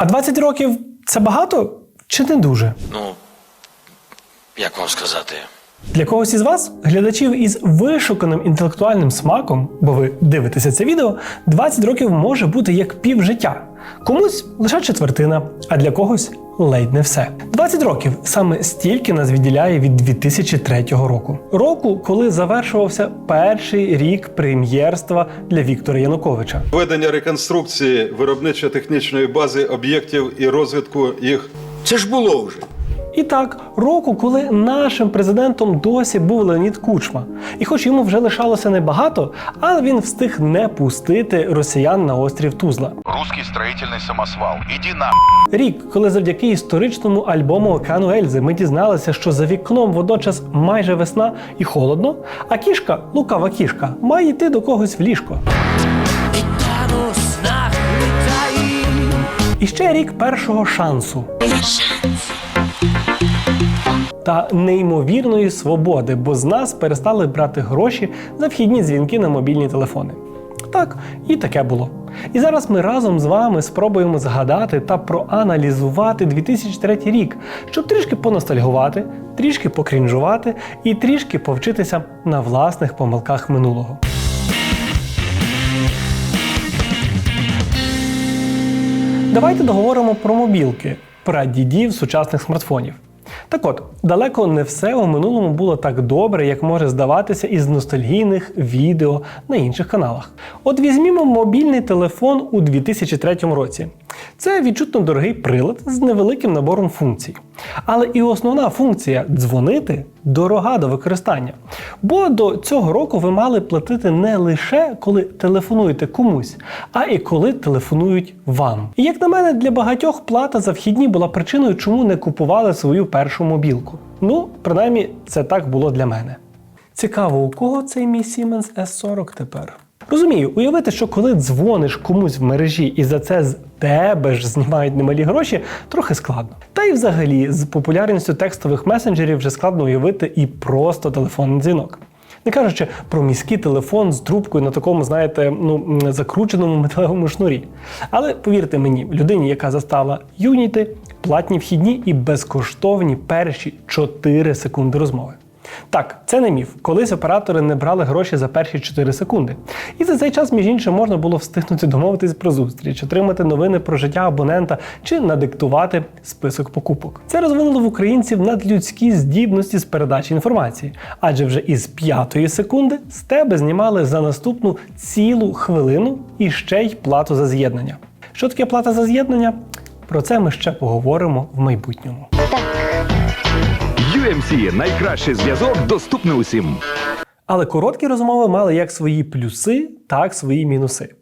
А 20 років це багато чи не дуже? Ну, як вам сказати? Для когось із вас, глядачів із вишуканим інтелектуальним смаком, бо ви дивитеся це відео, 20 років може бути як півжиття. Комусь лише четвертина, а для когось ледь не все. 20 років саме стільки нас відділяє від 2003 року. Року, коли завершувався перший рік прем'єрства для Віктора Януковича. Ведення реконструкції виробничо-технічної бази об'єктів і розвитку їх Це ж було вже. І так, року, коли нашим президентом досі був Леонід Кучма. І хоч йому вже лишалося небагато, але він встиг не пустити росіян на острів Тузла. Русский строительный самосвал. Иди на. Рік, коли завдяки історичному альбому Океану Ельзи ми дізналися, що за вікном водночас майже весна і холодно, а кішка, лукава кішка, має йти до когось в ліжко. І ще рік першого шансу. Та неймовірної свободи, бо з нас перестали брати гроші за вхідні дзвінки на мобільні телефони. Так, і таке було. І зараз ми разом з вами спробуємо згадати та проаналізувати 2003 рік, щоб трішки поностальгувати, трішки покрінжувати і трішки повчитися на власних помилках минулого. Давайте договоримо про мобілки, прадідів сучасних смартфонів. Так от, далеко не все у минулому було так добре, як може здаватися із ностальгійних відео на інших каналах. От візьмімо мобільний телефон у 2003 році. Це відчутно дорогий прилад з невеликим набором функцій. Але і основна функція дзвонити дорога до використання. Бо до цього року ви мали платити не лише коли телефонуєте комусь, а і коли телефонують вам. І як на мене, для багатьох плата за вхідні була причиною, чому не купували свою першу мобілку. Ну, принаймні, це так було для мене. Цікаво, у кого цей мій Siemens S40 тепер? Розумію, уявити, що коли дзвониш комусь в мережі і за це з тебе ж знімають немалі гроші, трохи складно. Та й взагалі з популярністю текстових месенджерів вже складно уявити і просто телефонний дзвінок. Не кажучи про міський телефон з трубкою на такому, знаєте, ну закрученому металевому шнурі. Але повірте мені, людині, яка застала юніти, платні вхідні і безкоштовні перші 4 секунди розмови. Так, це не міф. Колись оператори не брали гроші за перші 4 секунди. І за цей час, між іншим, можна було встигнути домовитись про зустріч, отримати новини про життя абонента чи надиктувати список покупок. Це розвинуло в українців надлюдські здібності з передачі інформації, адже вже із п'ятої секунди з тебе знімали за наступну цілу хвилину і ще й плату за з'єднання. Що таке плата за з'єднання? Про це ми ще поговоримо в майбутньому. UMC – найкращий зв'язок, доступний усім. Але короткі розмови мали як свої плюси, так свої мінуси.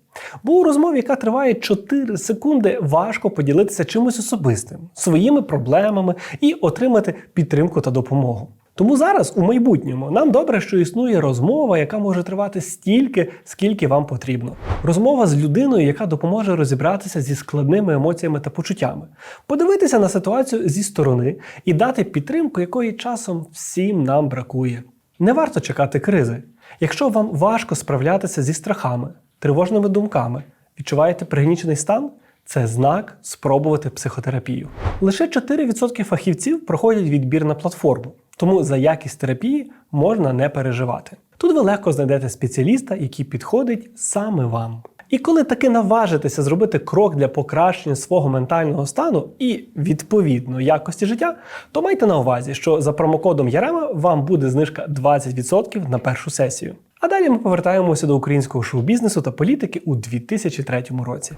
Бо у розмові, яка триває 4 секунди, важко поділитися чимось особистим, своїми проблемами і отримати підтримку та допомогу. Тому зараз, у майбутньому, нам добре, що існує розмова, яка може тривати стільки, скільки вам потрібно. Розмова з людиною, яка допоможе розібратися зі складними емоціями та почуттями, подивитися на ситуацію зі сторони і дати підтримку, якої часом всім нам бракує. Не варто чекати кризи. Якщо вам важко справлятися зі страхами, тривожними думками, відчуваєте пригнічений стан, це знак спробувати психотерапію. Лише 4% фахівців проходять відбір на платформу, тому за якість терапії можна не переживати. Тут ви легко знайдете спеціаліста, який підходить саме вам. І коли таки наважитеся зробити крок для покращення свого ментального стану і відповідно якості життя, то майте на увазі, що за промокодом Ярема вам буде знижка 20% на першу сесію. А далі ми повертаємося до українського шоу-бізнесу та політики у 2003 році.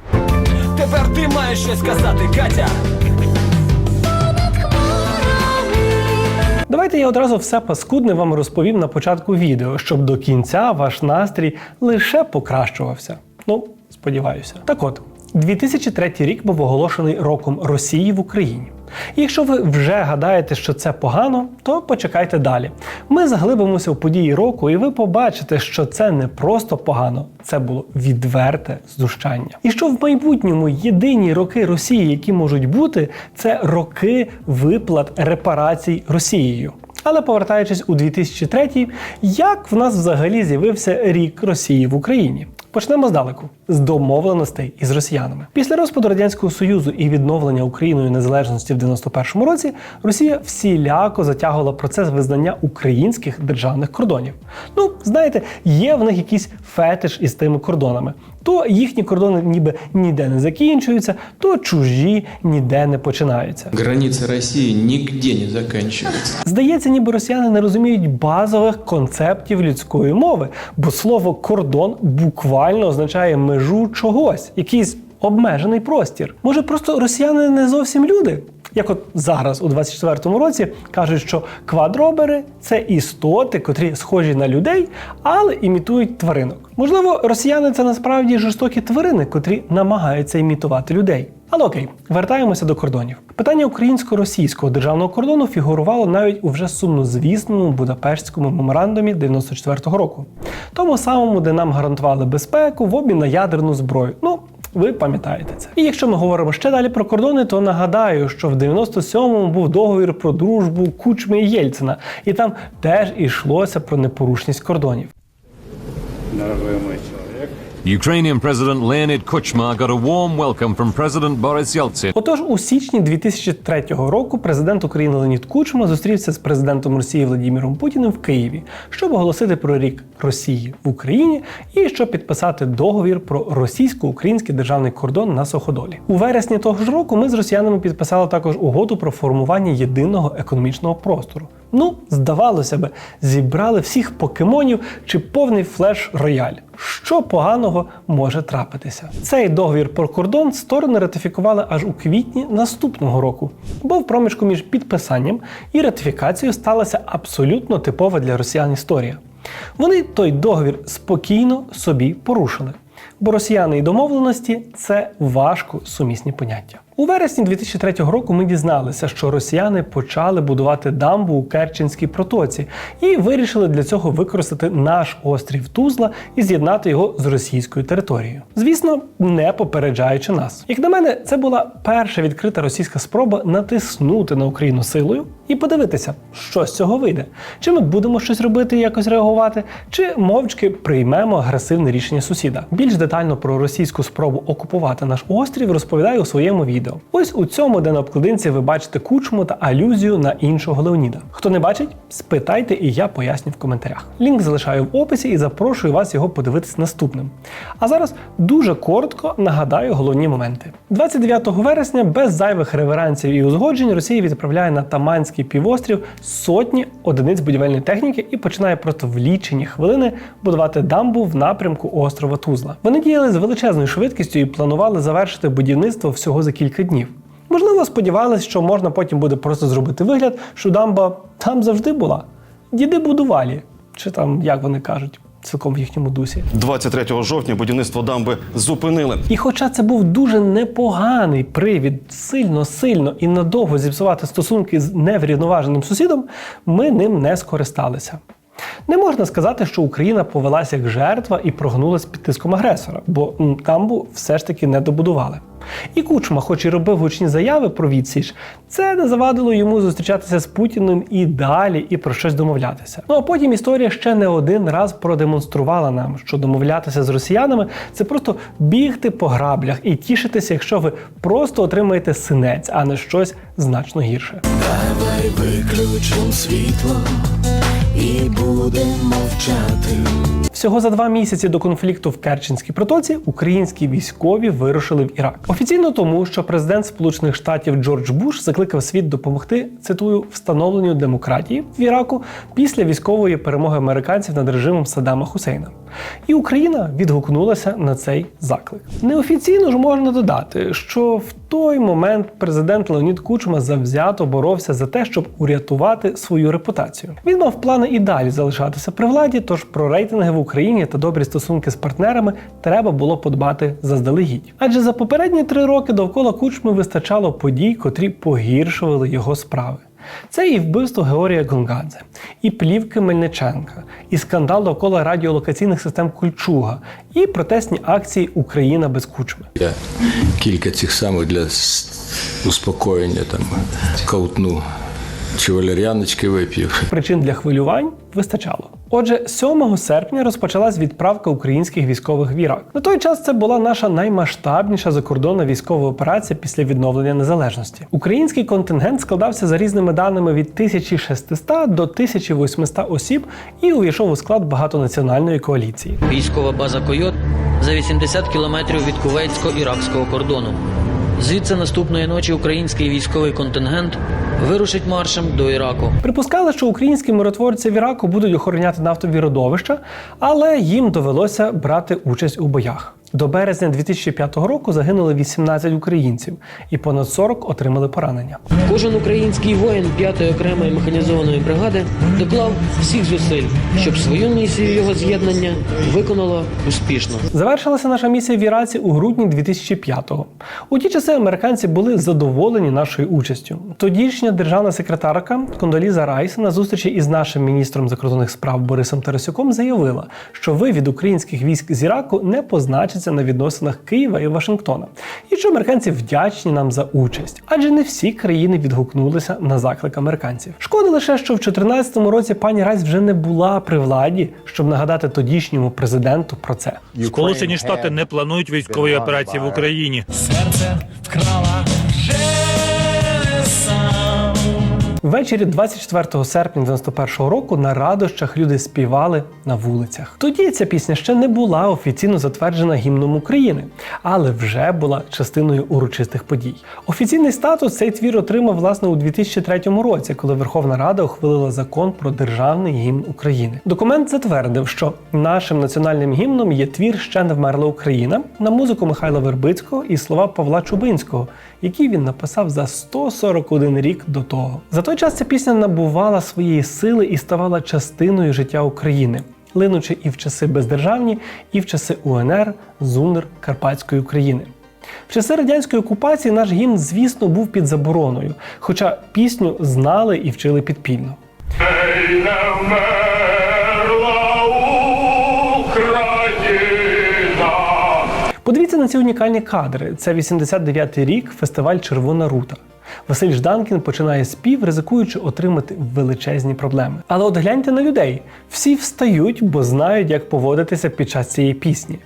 Тепер ти маєш щось сказати, Катя. Давайте я одразу все паскудне вам розповім на початку відео, щоб до кінця ваш настрій лише покращувався. Ну, сподіваюся. Так от, 2003 рік був оголошений роком Росії в Україні. Якщо ви вже гадаєте, що це погано, то почекайте далі. Ми заглибимося в події року, і ви побачите, що це не просто погано, це було відверте знущання. І що в майбутньому єдині роки Росії, які можуть бути, це роки виплат репарацій Росією. Але повертаючись у 2003, як в нас взагалі з'явився рік Росії в Україні? Почнемо здалеку з домовленостей із росіянами. Після розпаду радянського союзу і відновлення Україною незалежності в 91-му році Росія всіляко затягувала процес визнання українських державних кордонів. Ну, знаєте, є в них якийсь фетиш із тими кордонами. То їхні кордони ніби ніде не закінчуються, то чужі ніде не починаються. Граница России нигде не заканчивается. Здається, ніби росіяни не розуміють базових концептів людської мови, бо слово кордон буквально означає межу чогось, якийсь обмежений простір. Може, просто росіяни не зовсім люди? Як от зараз, у 24-му році, кажуть, що квадробери це істоти, котрі схожі на людей, але імітують тваринок. Можливо, росіяни це насправді жорстокі тварини, котрі намагаються імітувати людей. Але окей, вертаємося до кордонів. Питання українсько-російського державного кордону фігурувало навіть у вже сумнозвісному Будапештському меморандумі 94-го року, тому самому, де нам гарантували безпеку в обмін на ядерну зброю. Ну, ви пам'ятаєте це. І якщо ми говоримо ще далі про кордони, то нагадаю, що в 97-му був договір про дружбу Кучми і Єльцина, і там теж йшлося про непорушність кордонів. Ukrainian President Leonid Kuchma got a warm welcome from President Boris Yeltsin. Отож, у січні 2003 року президент України Леонід Кучма зустрівся з президентом Росії Владимиром Путіним в Києві, щоб оголосити про рік Росії в Україні і щоб підписати договір про російсько-український державний кордон на Суходолі. У вересні того ж року ми з росіянами підписали також угоду про формування єдиного економічного простору. Ну, здавалося би, зібрали всіх покемонів чи повний флеш рояль. Що поганого може трапитися? Цей договір про кордон сторони ратифікували аж у квітні наступного року, бо в проміжку між підписанням і ратифікацією сталася абсолютно типова для росіян історія. Вони той договір спокійно собі порушили. Бо росіяни і домовленості це важко сумісні поняття. У вересні 2003 року ми дізналися, що росіяни почали будувати дамбу у Керченській протоці і вирішили для цього використати наш острів Тузла і з'єднати його з російською територією. Звісно, не попереджаючи нас. Як на мене, це була перша відкрита російська спроба натиснути на Україну силою і подивитися, що з цього вийде. Чи ми будемо щось робити і якось реагувати, чи мовчки приймемо агресивне рішення сусіда. Більш детально про російську спробу окупувати наш острів розповідаю у своєму відео. Ось у цьому, де на обкладинці ви бачите кучму та алюзію на іншого Леоніда. Хто не бачить, спитайте, і я поясню в коментарях. Лінк залишаю в описі і запрошую вас його подивитись наступним. А зараз дуже коротко нагадаю головні моменти. 29 вересня без зайвих реверансів і узгоджень Росія відправляє на Таманський півострів сотні одиниць будівельної техніки і починає просто в лічені хвилини будувати дамбу в напрямку острова Тузла. Вони діяли з величезною швидкістю і планували завершити будівництво всього за кілька днів. Можливо, сподівалися, що можна потім буде просто зробити вигляд, що дамба там завжди була. Діди будувалі, чи там як вони кажуть, цілком в їхньому дусі. 23 жовтня будівництво дамби зупинили. І хоча це був дуже непоганий привід сильно, сильно і надовго зіпсувати стосунки з неврівноваженим сусідом, ми ним не скористалися. Не можна сказати, що Україна повелася як жертва і прогнулась під тиском агресора, бо м, дамбу все ж таки не добудували. І Кучма, хоч і робив гучні заяви про відсіч, це не завадило йому зустрічатися з Путіним і далі і про щось домовлятися. Ну а потім історія ще не один раз продемонструвала нам, що домовлятися з росіянами це просто бігти по граблях і тішитися, якщо ви просто отримаєте синець, а не щось значно гірше. Давай виключим світло і будемо мовчати. Всього за два місяці до конфлікту в Керченській протоці українські військові вирушили в Ірак. Офіційно тому, що президент Сполучених Штатів Джордж Буш закликав світ допомогти цитую встановленню демократії в Іраку після військової перемоги американців над режимом Саддама Хусейна. І Україна відгукнулася на цей заклик. Неофіційно ж можна додати, що в той момент президент Леонід Кучма завзято боровся за те, щоб урятувати свою репутацію. Він мав плани і далі залишатися при владі, тож про рейтинги в Україні та добрі стосунки з партнерами треба було подбати заздалегідь. Адже за попередні три роки довкола Кучми вистачало подій, котрі погіршували його справи. Це і вбивство Георгія Гонгадзе, і плівки Мельниченка, і скандал довкола радіолокаційних систем Кульчуга, і протестні акції Україна без кучми. Я кілька цих самих для успокоєння там ковтну Чи валер'яночки вип'ю. Причин для хвилювань вистачало. Отже, 7 серпня розпочалась відправка українських військових в Ірак. На той час це була наша наймасштабніша закордонна військова операція після відновлення незалежності. Український контингент складався за різними даними від 1600 до 1800 осіб і увійшов у склад багатонаціональної коаліції. Військова база Койот за 80 кілометрів від кувейтсько-іракського кордону. Звідси наступної ночі український військовий контингент вирушить маршем до Іраку. Припускали, що українські миротворці в Іраку будуть охороняти нафтові родовища, але їм довелося брати участь у боях. До березня 2005 року загинули 18 українців, і понад 40 отримали поранення. Кожен український воїн 5-ї окремої механізованої бригади доклав всіх зусиль, щоб свою місію його з'єднання виконало успішно. Завершилася наша місія в Іраці у грудні 2005-го. У ті часи американці були задоволені нашою участю. Тодішня державна секретарка Кондоліза Райс на зустрічі із нашим міністром закордонних справ Борисом Тарасюком заявила, що вивід українських військ з Іраку не позначиться на відносинах Києва і Вашингтона, і що американці вдячні нам за участь, адже не всі країни відгукнулися на заклик американців. Шкода лише, що в 2014 році пані Райс вже не була при владі, щоб нагадати тодішньому президенту про це. Сполучені Штати не планують військової операції в Україні. Ввечері 24 серпня 91 року на радощах люди співали на вулицях. Тоді ця пісня ще не була офіційно затверджена гімном України, але вже була частиною урочистих подій. Офіційний статус цей твір отримав власне у 2003 році, коли Верховна Рада ухвалила закон про державний гімн України. Документ затвердив, що нашим національним гімном є твір Ще не вмерла Україна на музику Михайла Вербицького і слова Павла Чубинського, які він написав за 141 рік до того. За той час ця пісня набувала своєї сили і ставала частиною життя України, линучи і в часи бездержавні, і в часи УНР, ЗУНР Карпатської України. В часи радянської окупації наш гімн, звісно, був під забороною, хоча пісню знали і вчили підпільно. Подивіться на ці унікальні кадри. Це 89-й рік, фестиваль Червона рута. Василь Жданкін починає спів, ризикуючи отримати величезні проблеми. Але от гляньте на людей: всі встають, бо знають, як поводитися під час цієї пісні.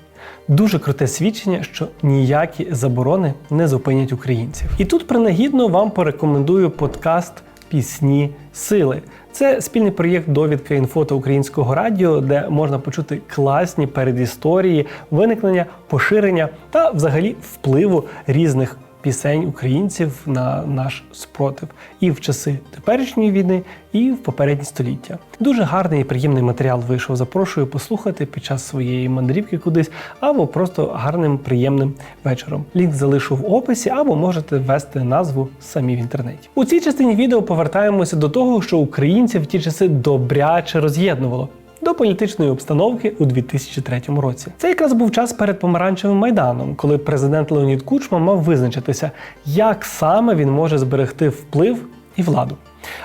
Дуже круте свідчення, що ніякі заборони не зупинять українців. І тут принагідно вам порекомендую подкаст Пісні сили. Це спільний проєкт довідка інфо та українського радіо, де можна почути класні передісторії, виникнення, поширення та взагалі впливу різних пісень українців на наш спротив і в часи теперішньої війни, і в попередні століття. Дуже гарний і приємний матеріал вийшов. Запрошую послухати під час своєї мандрівки кудись, або просто гарним приємним вечором. Лінк залишу в описі, або можете ввести назву самі в інтернеті. У цій частині відео повертаємося до того, що українців в ті часи добряче роз'єднувало до політичної обстановки у 2003 році. Це якраз був час перед помаранчевим майданом, коли президент Леонід Кучма мав визначитися, як саме він може зберегти вплив і владу.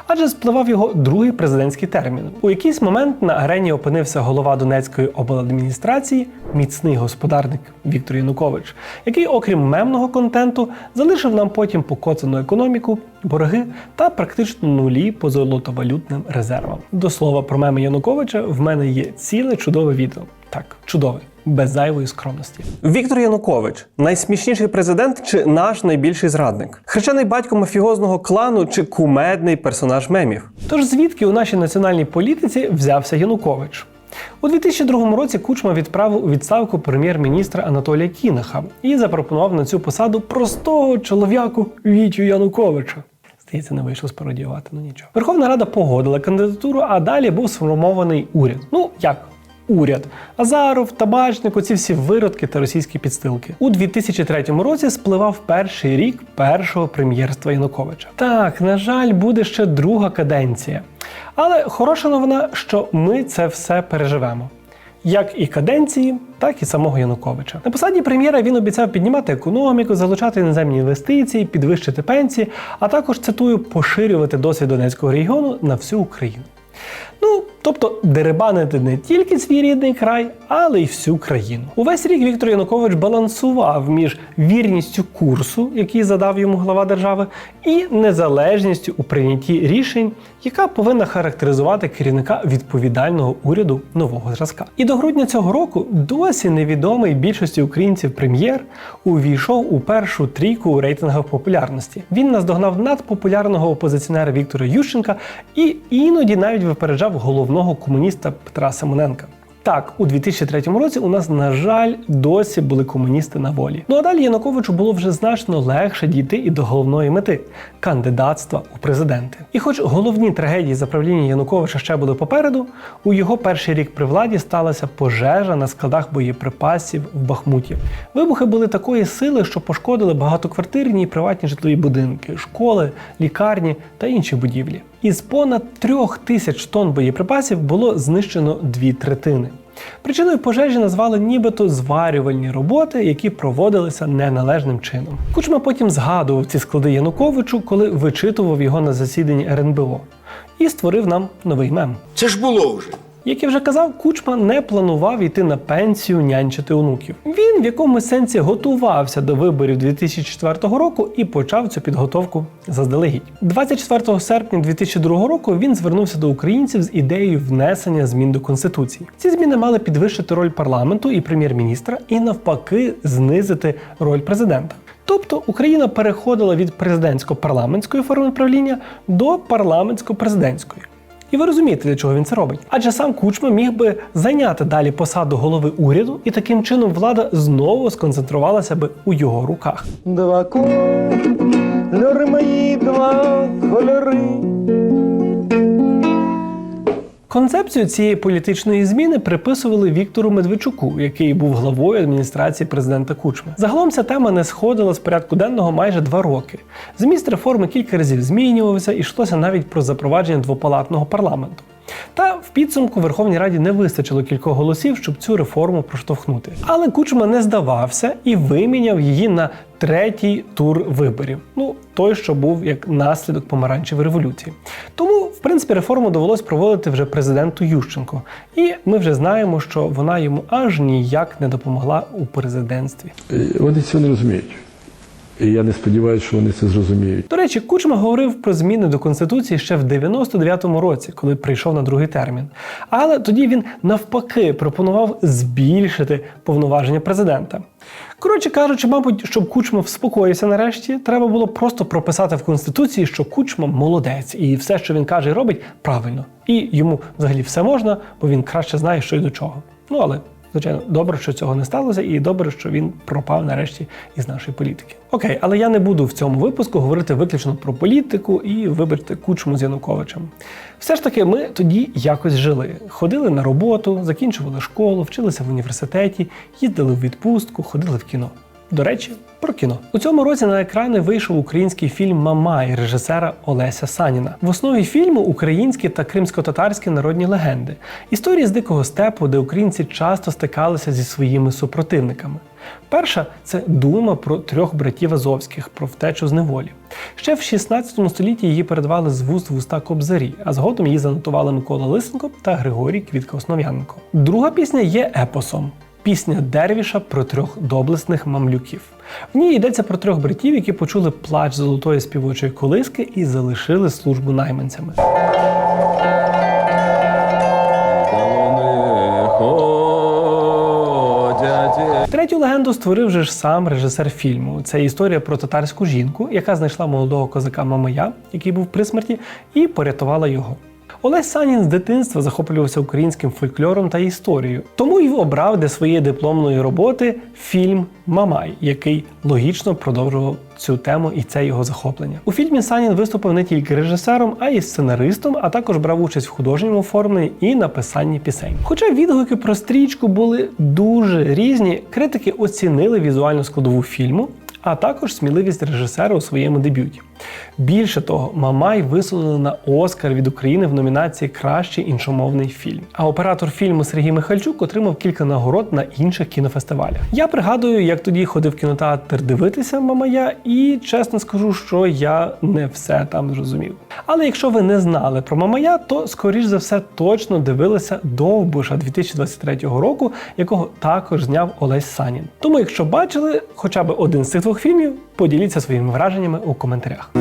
Адже спливав його другий президентський термін. У якийсь момент на арені опинився голова Донецької обладміністрації, міцний господарник Віктор Янукович, який, окрім мемного контенту, залишив нам потім покоцану економіку, борги та практично нулі по золотовалютним резервам. До слова про меми Януковича в мене є ціле чудове відео. Так, чудове. Без зайвої скромності. Віктор Янукович найсмішніший президент чи наш найбільший зрадник? Хрещений батько мафіозного клану чи кумедний персонаж мемів? Тож звідки у нашій національній політиці взявся Янукович? У 2002 році Кучма відправив у відставку прем'єр-міністра Анатолія Кінаха і запропонував на цю посаду простого чолов'яку Вітю Януковича. Здається, не вийшло спародіювати, ну нічого. Верховна Рада погодила кандидатуру, а далі був сформований уряд. Ну як? Уряд Азаров, Табачник, оці всі виродки та російські підстилки. У 2003 році спливав перший рік першого прем'єрства Януковича. Так, на жаль, буде ще друга каденція. Але хороша новина, що ми це все переживемо. Як і каденції, так і самого Януковича. На посаді прем'єра він обіцяв піднімати економіку, залучати іноземні інвестиції, підвищити пенсії, а також цитую поширювати досвід Донецького регіону на всю Україну. Ну, Тобто дерибанити не тільки свій рідний край, але й всю країну. Увесь рік Віктор Янукович балансував між вірністю курсу, який задав йому глава держави, і незалежністю у прийнятті рішень, яка повинна характеризувати керівника відповідального уряду нового зразка. І до грудня цього року досі невідомий більшості українців прем'єр увійшов у першу трійку у рейтингах популярності. Він наздогнав надпопулярного опозиціонера Віктора Ющенка і іноді навіть випереджав головного комуніста Петра Симоненка. Так, у 2003 році у нас, на жаль, досі були комуністи на волі. Ну а далі Януковичу було вже значно легше дійти і до головної мети кандидатства у президенти. І хоч головні трагедії за правління Януковича ще були попереду, у його перший рік при владі сталася пожежа на складах боєприпасів в Бахмуті. Вибухи були такої сили, що пошкодили багатоквартирні і приватні житлові будинки, школи, лікарні та інші будівлі. Із понад трьох тисяч тонн боєприпасів було знищено дві третини. Причиною пожежі назвали нібито зварювальні роботи, які проводилися неналежним чином. Кучма потім згадував ці склади Януковичу, коли вичитував його на засіданні РНБО, і створив нам новий мем. Це ж було вже. Як я вже казав, Кучма не планував йти на пенсію нянчити онуків. Він в якомусь сенсі готувався до виборів 2004 року і почав цю підготовку заздалегідь. 24 серпня 2002 року він звернувся до українців з ідеєю внесення змін до конституції. Ці зміни мали підвищити роль парламенту і прем'єр-міністра і навпаки знизити роль президента. Тобто Україна переходила від президентсько-парламентської форми правління до парламентсько-президентської. І ви розумієте, для чого він це робить. Адже сам Кучма міг би зайняти далі посаду голови уряду, і таким чином влада знову сконцентрувалася би у його руках. Два кольори мої, два кольори. Концепцію цієї політичної зміни приписували Віктору Медведчуку, який був главою адміністрації президента Кучми. Загалом ця тема не сходила з порядку денного майже два роки. Зміст реформи кілька разів змінювався і йшлося навіть про запровадження двопалатного парламенту. Та в підсумку Верховній Раді не вистачило кількох голосів, щоб цю реформу проштовхнути. Але Кучма не здавався і виміняв її на третій тур виборів. Ну той, що був як наслідок помаранчевої революції. Тому, в принципі, реформу довелось проводити вже президенту Ющенко. І ми вже знаємо, що вона йому аж ніяк не допомогла у президентстві. Вони цього не розуміють. І я не сподіваюся, що вони це зрозуміють. До речі, Кучма говорив про зміни до конституції ще в 99-му році, коли прийшов на другий термін. Але тоді він навпаки пропонував збільшити повноваження президента. Коротше кажучи, мабуть, щоб Кучма вспокоївся нарешті, треба було просто прописати в конституції, що Кучма молодець, і все, що він каже і робить, правильно. І йому взагалі все можна, бо він краще знає, що й до чого. Ну але. Звичайно, добре, що цього не сталося, і добре, що він пропав нарешті із нашої політики. Окей, але я не буду в цьому випуску говорити виключно про політику і вибачте кучму з Януковичем. Все ж таки, ми тоді якось жили. Ходили на роботу, закінчували школу, вчилися в університеті, їздили в відпустку, ходили в кіно. До речі, про кіно у цьому році на екрани вийшов український фільм Мамай режисера Олеся Саніна. В основі фільму українські та кримсько-татарські народні легенди, історії з дикого степу, де українці часто стикалися зі своїми супротивниками. Перша це дума про трьох братів Азовських про втечу з неволі. Ще в 16 столітті її передавали з вуст в уста Кобзарі, а згодом її занотували Микола Лисенко та Григорій Квітка Основ'яненко. Друга пісня є епосом. Пісня Дервіша про трьох доблесних мамлюків. В ній йдеться про трьох братів, які почули плач золотої співочої колиски і залишили службу найманцями. Третю легенду створив же ж сам режисер фільму. Це історія про татарську жінку, яка знайшла молодого козака Мамая, який був при смерті, і порятувала його. Олесь Санін з дитинства захоплювався українським фольклором та історією, тому й обрав для своєї дипломної роботи фільм Мамай, який логічно продовжував цю тему і це його захоплення. У фільмі Санін виступив не тільки режисером, а й сценаристом, а також брав участь в художньому оформленні і написанні пісень. Хоча відгуки про стрічку були дуже різні, критики оцінили візуальну складову фільму. А також сміливість режисера у своєму дебюті. Більше того, Мамай висунули на Оскар від України в номінації Кращий іншомовний фільм. А оператор фільму Сергій Михальчук отримав кілька нагород на інших кінофестивалях. Я пригадую, як тоді ходив кінотеатр дивитися Мамая, і чесно скажу, що я не все там зрозумів. Але якщо ви не знали про Мамая, то скоріш за все точно дивилися Довбуша 2023 року, якого також зняв Олесь Санін. Тому, якщо бачили хоча б один з цих двох фільмів, поділіться своїми враженнями у коментарях.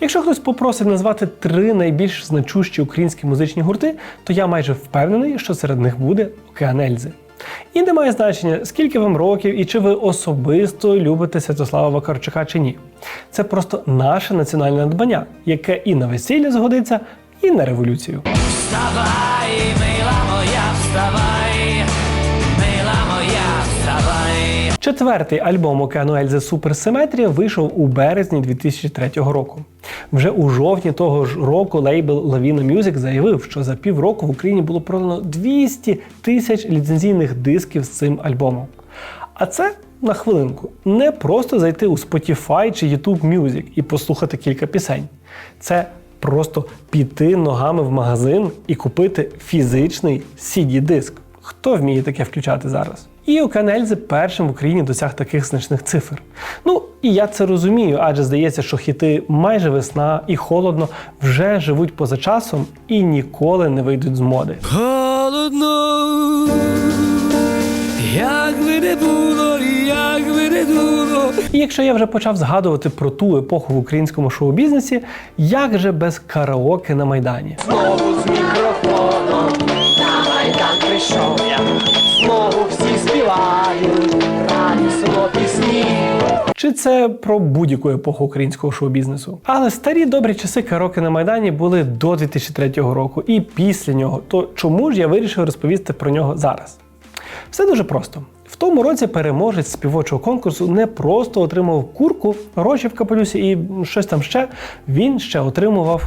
Якщо хтось попросить назвати три найбільш значущі українські музичні гурти, то я майже впевнений, що серед них буде Океан Ельзи. І не має значення, скільки вам років і чи ви особисто любите Святослава Вакарчука чи ні. Це просто наше національне надбання, яке і на весілля згодиться, і на революцію. Четвертий альбом Океану Ельзи Суперсиметрія вийшов у березні 2003 року. Вже у жовтні того ж року лейбл Lavina Music заявив, що за півроку в Україні було продано 200 тисяч ліцензійних дисків з цим альбомом. А це на хвилинку не просто зайти у Spotify чи YouTube Music і послухати кілька пісень. Це просто піти ногами в магазин і купити фізичний CD-диск. Хто вміє таке включати зараз? І Океанельзи першим в Україні досяг таких значних цифр. Ну і я це розумію, адже здається, що хіти майже весна і холодно вже живуть поза часом і ніколи не вийдуть з моди. Холодно, як би не було, як би не було. І якщо я вже почав згадувати про ту епоху в українському шоу-бізнесі, як же без караоке на майдані? Знову з мікрофоном на майдан прийшов Чи це про будь-яку епоху українського шоу-бізнесу? Але старі добрі часи караоке на майдані були до 2003 року і після нього. То чому ж я вирішив розповісти про нього зараз? Все дуже просто. В тому році переможець співочого конкурсу не просто отримав курку, гроші в капелюсі і щось там ще. Він ще отримував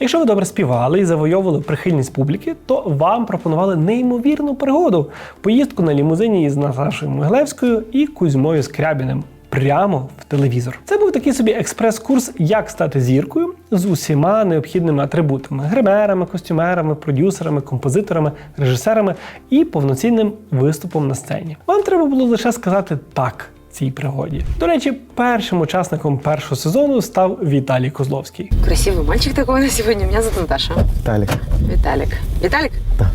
Якщо ви добре співали і завойовували прихильність публіки, то вам пропонували неймовірну пригоду поїздку на лімузині із Наташою Могилевською і Кузьмою Скрябіним. Прямо в телевізор. Це був такий собі експрес-курс, як стати зіркою з усіма необхідними атрибутами: гримерами, костюмерами, продюсерами, композиторами, режисерами і повноцінним виступом на сцені. Вам треба було лише сказати так цій пригоді. До речі, першим учасником першого сезону став Віталій Козловський. Красивый мальчик такой на сегодня. Меня зовут Наташа. Віталік. Виталик. Виталик? Да.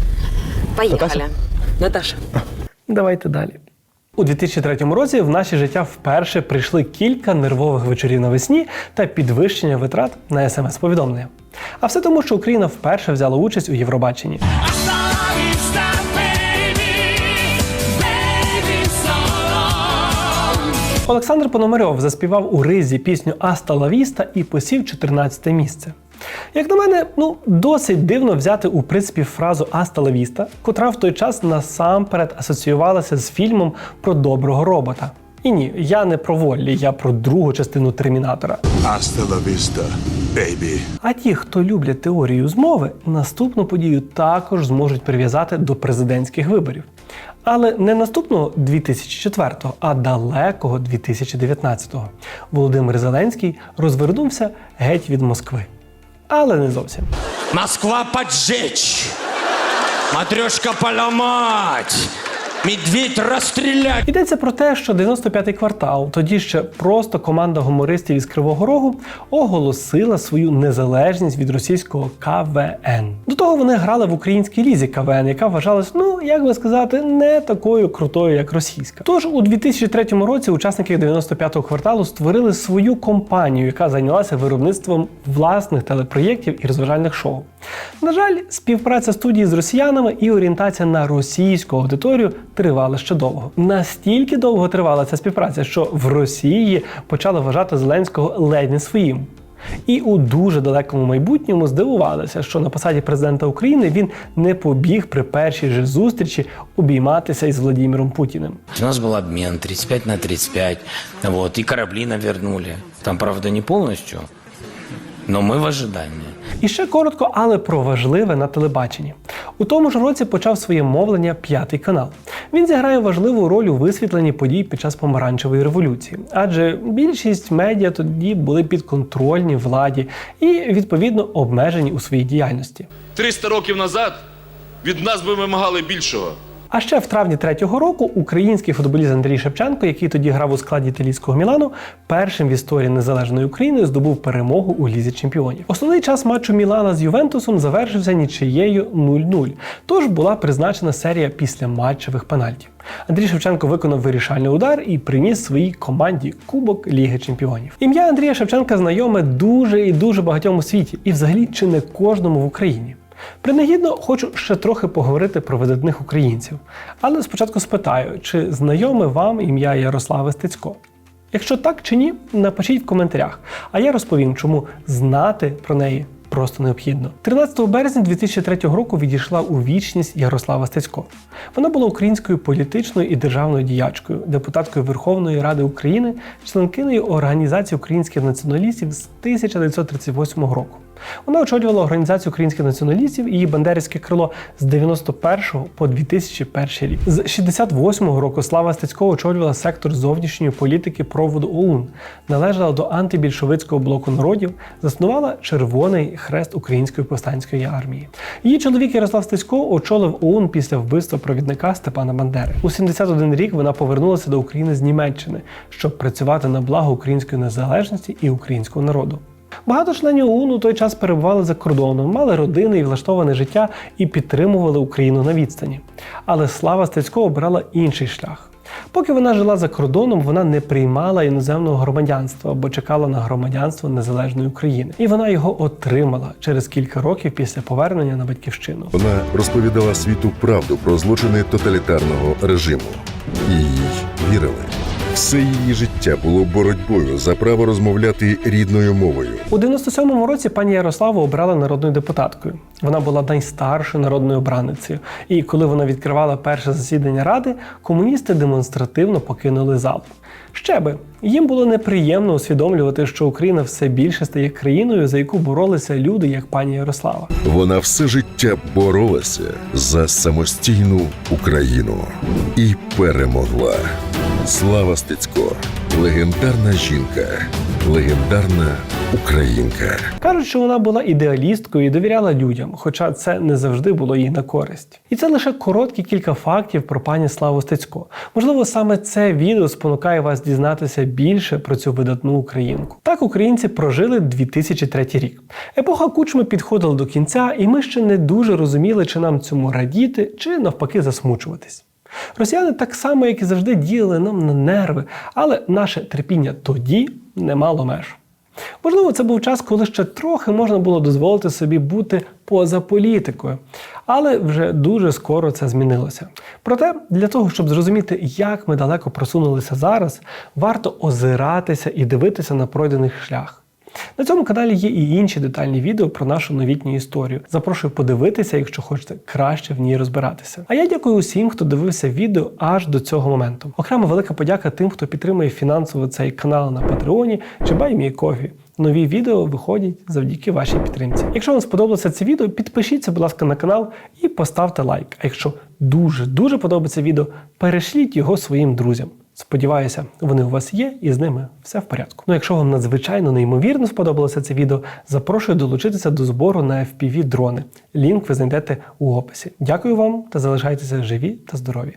Поехали. Наташа. Давайте далі. У 2003 році в наше життя вперше прийшли кілька нервових вечорів навесні та підвищення витрат на смс-повідомлення. А все тому, що Україна вперше взяла участь у Євробаченні. Олександр Пономарьов заспівав у ризі пісню Аста Лавіста і посів 14 місце. Як на мене, ну досить дивно взяти у принципі фразу Аста Лавіста, котра в той час насамперед асоціювалася з фільмом про доброго робота. І ні, я не про Воллі, я про другу частину Термінатора. Vista, baby. А ті, хто люблять теорію змови, наступну подію також зможуть прив'язати до президентських виборів. Але не наступного 2004-го, а далекого 2019-го. Володимир Зеленський розвернувся геть від Москви. Але не зовсім. Москва поджечь. Матрешка поломать. Медведь расстрелять. Йдеться про те, що 95-й квартал, тоді ще просто команда гумористів із Кривого Рогу, оголосила свою незалежність від російського КВН. До того вони грали в українській лізі КВН, яка вважалась, ну як би сказати, не такою крутою, як російська. Тож у 2003 році учасники 95-го кварталу створили свою компанію, яка зайнялася виробництвом власних телепроєктів і розважальних шоу. На жаль, співпраця студії з росіянами і орієнтація на російську аудиторію тривала ще довго. Настільки довго тривала ця співпраця, що в Росії почали вважати Зеленського ледь не своїм. І у дуже далекому майбутньому здивувалися, що на посаді президента України він не побіг при першій же зустрічі обійматися із Владимиром Путіним. У нас был обмен 35 на 35, вот, и корабли нам вернули. Там, правда, не полностью, Но мы в ожидании. І ще коротко, але про важливе на телебаченні. У тому ж році почав своє мовлення п'ятий канал. Він зіграє важливу роль у висвітленні подій під час помаранчевої революції, адже більшість медіа тоді були підконтрольні владі і відповідно обмежені у своїй діяльності. 300 років назад від нас би вимагали більшого. А ще в травні третього року український футболіст Андрій Шевченко, який тоді грав у складі італійського Мілану, першим в історії незалежної України здобув перемогу у лізі чемпіонів. Основний час матчу Мілана з Ювентусом завершився нічиєю 0-0. Тож була призначена серія після матчевих пенальтів. Андрій Шевченко виконав вирішальний удар і приніс своїй команді Кубок Ліги Чемпіонів. Ім'я Андрія Шевченка знайоме дуже і дуже багатьом у світі, і взагалі чи не кожному в Україні. Принагідно хочу ще трохи поговорити про видатних українців, але спочатку спитаю, чи знайоме вам ім'я Ярослави Стецько? Якщо так чи ні, напишіть в коментарях, а я розповім, чому знати про неї просто необхідно. 13 березня 2003 року відійшла у вічність Ярослава Стецько. Вона була українською політичною і державною діячкою, депутаткою Верховної Ради України, членкиною Організації українських націоналістів з 1938 року. Вона очолювала організацію українських націоналістів і її бандерівське крило з 91 по 2001 рік. З 68-го року Слава Стецько очолювала сектор зовнішньої політики проводу ОУН, належала до антибільшовицького блоку народів, заснувала Червоний хрест Української повстанської армії. Її чоловік Ярослав Стецько очолив ОУН після вбивства провідника Степана Бандери. У 71 рік вона повернулася до України з Німеччини, щоб працювати на благо української незалежності і українського народу. Багато членів ОУН у той час перебували за кордоном, мали родини і влаштоване життя і підтримували Україну на відстані. Але Слава Стецько обрала інший шлях. Поки вона жила за кордоном, вона не приймала іноземного громадянства, бо чекала на громадянство незалежної України. І вона його отримала через кілька років після повернення на батьківщину. Вона розповідала світу правду про злочини тоталітарного режиму. І їй вірили. Все її життя було боротьбою за право розмовляти рідною мовою. У 97-му році пані Ярославу обрали народною депутаткою. Вона була найстаршою народною обраницею. І коли вона відкривала перше засідання ради, комуністи демонстративно покинули зал. Ще би їм було неприємно усвідомлювати, що Україна все більше стає країною, за яку боролися люди, як пані Ярослава. Вона все життя боролася за самостійну Україну і перемогла. Слава Стецько, легендарна жінка, легендарна українка. Кажуть, що вона була ідеалісткою і довіряла людям, хоча це не завжди було їй на користь. І це лише короткі кілька фактів про пані Славу Стецько. Можливо, саме це відео спонукає вас дізнатися більше про цю видатну українку. Так українці прожили 2003 рік. Епоха кучми підходила до кінця, і ми ще не дуже розуміли, чи нам цьому радіти, чи навпаки засмучуватись. Росіяни так само, як і завжди, діяли нам на нерви, але наше терпіння тоді не мало меж. Можливо, це був час, коли ще трохи можна було дозволити собі бути поза політикою, але вже дуже скоро це змінилося. Проте, для того, щоб зрозуміти, як ми далеко просунулися зараз, варто озиратися і дивитися на пройдений шлях. На цьому каналі є і інші детальні відео про нашу новітню історію. Запрошую подивитися, якщо хочете краще в ній розбиратися. А я дякую усім, хто дивився відео аж до цього моменту. Окремо велика подяка тим, хто підтримує фінансово цей канал на Патреоні чи BuyMeCoffee. Нові відео виходять завдяки вашій підтримці. Якщо вам сподобалося це відео, підпишіться, будь ласка, на канал і поставте лайк. А якщо дуже дуже подобається відео, перешліть його своїм друзям. Сподіваюся, вони у вас є і з ними все в порядку. Ну, якщо вам надзвичайно неймовірно сподобалося це відео, запрошую долучитися до збору на FPV дрони. Лінк ви знайдете у описі. Дякую вам та залишайтеся живі та здорові.